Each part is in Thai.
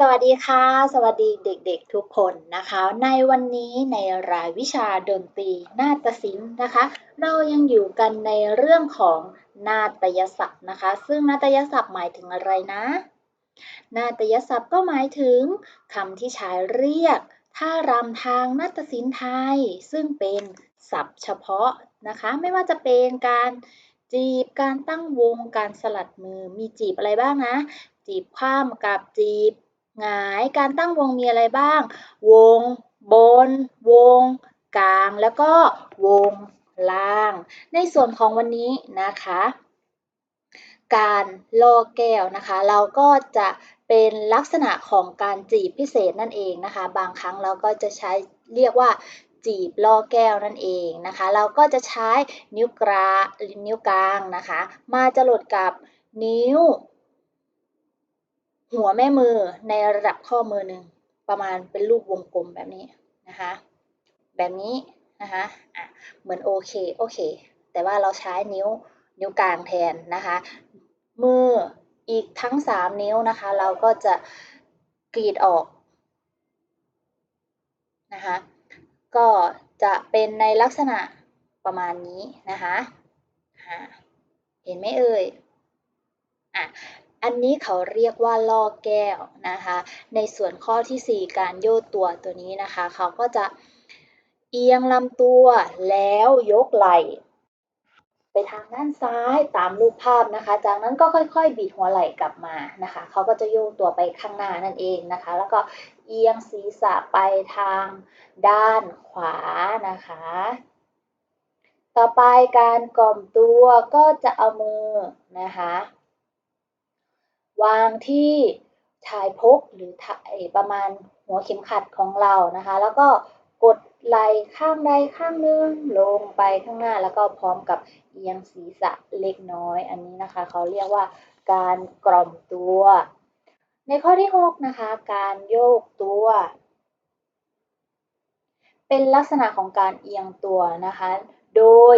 สวัสดีค่ะ สวัสดีเด็กๆทุกคนนะคะ ในวันนี้ในรายวิชาดนตรีนาฏศิลป์นะคะ เรายังอยู่กันในเรื่องของนาฏยศัพท์นะคะ ซึ่งนาฏยศัพท์หมายถึงอะไรนะ นาฏยศัพท์ก็หมายถึงคำที่ใช้เรียกท่ารำทางนาฏศิลป์ไทย ซึ่งเป็นศัพท์เฉพาะนะคะ ไม่ว่าจะเป็นการจีบการตั้งวงการสลัดมือมีจีบอะไรบ้างนะ จีบคว่ำกับจีบ หงาย การตั้งวงมีอะไรบ้าง วงบน วง กลาง แล้วก็วงล่าง ในส่วนของวันนี้นะคะ การล่อแก้วนะคะ เราก็จะเป็นลักษณะของการจีบพิเศษนั่นเองนะคะ บางครั้งเราก็จะใช้เรียกว่าจีบล่อแก้วนั่นเองนะคะ เราก็จะใช้นิ้วกลางนิ้วกลางนะคะ มาจรดกับนิ้ว หัวแม่มือในระดับข้อมือหนึ่งประมาณเป็นรูปวงกลมแบบนี้นะคะ แบบนี้นะคะอะเหมือนโอเคโอเค แต่ว่าเราใช้นิ้วนิ้วกลางแทนนะคะ มืออีกทั้ง 3 นิ้วนะคะ เราก็จะกรีดออกนะคะ ก็จะเป็นในลักษณะประมาณนี้นะคะเห็นไหมเอ่ยอะ อันนี้เขาเรียกว่าล่อแก้วนะคะ ในส่วนข้อที่ 4 การโยกตัวตัวนี้นะคะ เขาก็จะเอียงลำตัวแล้วยกไหล่ไปทางด้านซ้ายตามรูปภาพนะคะ จากนั้นก็ค่อยๆ บิดหัวไหล่กลับมานะคะ เขาก็จะโยกตัวไปข้างหน้านั่นเองนะคะ แล้วก็เอียงศีรษะไปทางด้านขวานะคะ ต่อไปการกล่อมตัวก็จะเอามือนะคะ วางที่ชายพกหรือประมาณหัวเข็มขัดของเรานะคะ แล้วก็กดไหล่ข้างใดข้างหนึ่งลงไปข้างหน้าแล้วก็พร้อมกับเอียงศีรษะเล็กน้อย อันนี้นะคะเขาเรียกว่าการกล่อมตัว ในข้อที่ 6 นะคะ การโยกตัว เป็นลักษณะของการเอียงตัวนะคะ โดย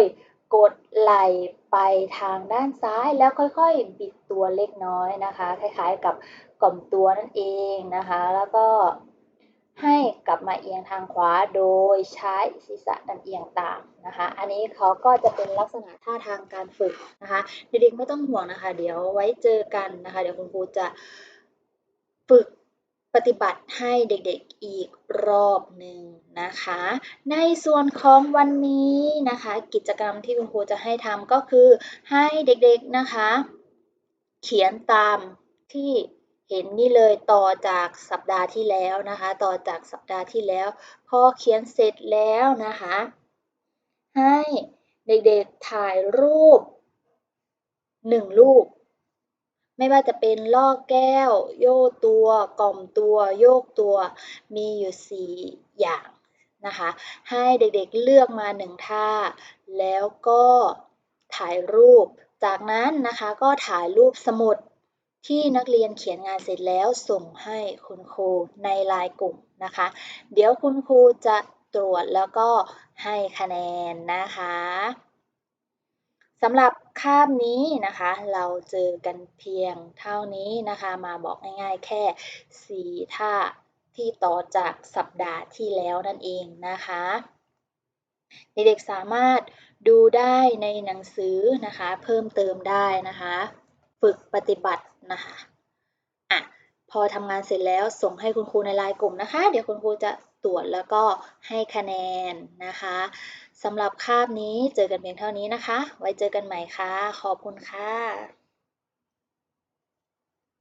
กดไหล่ไปทางด้านซ้ายแล้วค่อยๆ บิดตัวเล็กน้อยนะคะ คล้ายๆกับกล่อมตัวนั่นเองนะคะ แล้วก็ให้กลับมาเอียงทางขวาโดยใช้ศีรษะดันเอียงตามนะคะ อันนี้เขาก็จะเป็นลักษณะท่าทางการฝึกนะคะ เด็กๆไม่ต้องห่วงนะคะ เดี๋ยวไว้เจอกันนะคะ เดี๋ยวคุณครูจะฝึก ปฏิบัติให้เด็กๆอีกรอบหนึ่งนะคะ ในส่วนของวันนี้นะคะ กิจกรรมที่คุณครูจะให้ทำก็คือให้เด็กๆนะคะ เขียนตามที่เห็นนี่เลยต่อจากสัปดาห์ที่แล้วนะคะ ต่อจากสัปดาห์ที่แล้ว พอเขียนเสร็จแล้วนะคะ ให้เด็กๆถ่ายรูปหนึ่งรูป ไม่ว่าจะเป็นลอกแก้ว โยกตัว กล่อมตัว โยกตัว มีอยู่ 4 อย่างนะคะ ให้เด็กๆเลือกมาหนึ่งท่า แล้วก็ถ่ายรูป จากนั้นนะคะก็ถ่ายรูปสมุดที่นักเรียนเขียนงานเสร็จแล้วส่งให้คุณครูในไลน์กลุ่มนะคะ เดี๋ยวคุณครูจะตรวจแล้วก็ให้คะแนนนะคะ สำหรับคาบนี้นะคะ เราเจอกันเพียงเท่านี้นะคะ มาบอกง่ายๆแค่ 4 ท่าที่ต่อจากสัปดาห์ที่แล้วนั่นเองนะคะเด็กๆสามารถดูได้ในหนังสือนะคะ เพิ่มเติมได้นะคะ ฝึกปฏิบัตินะคะอะพอทำงานเสร็จแล้วส่งให้คุณครูในไลน์กลุ่มนะคะ เดี๋ยวคุณครูจะตรวจแล้วก็ให้คะแนนนะคะ สำหรับคาบนี้เจอกันเพียงเท่านี้นะคะ ไว้เจอกันใหม่ค่ะ ขอบคุณค่ะ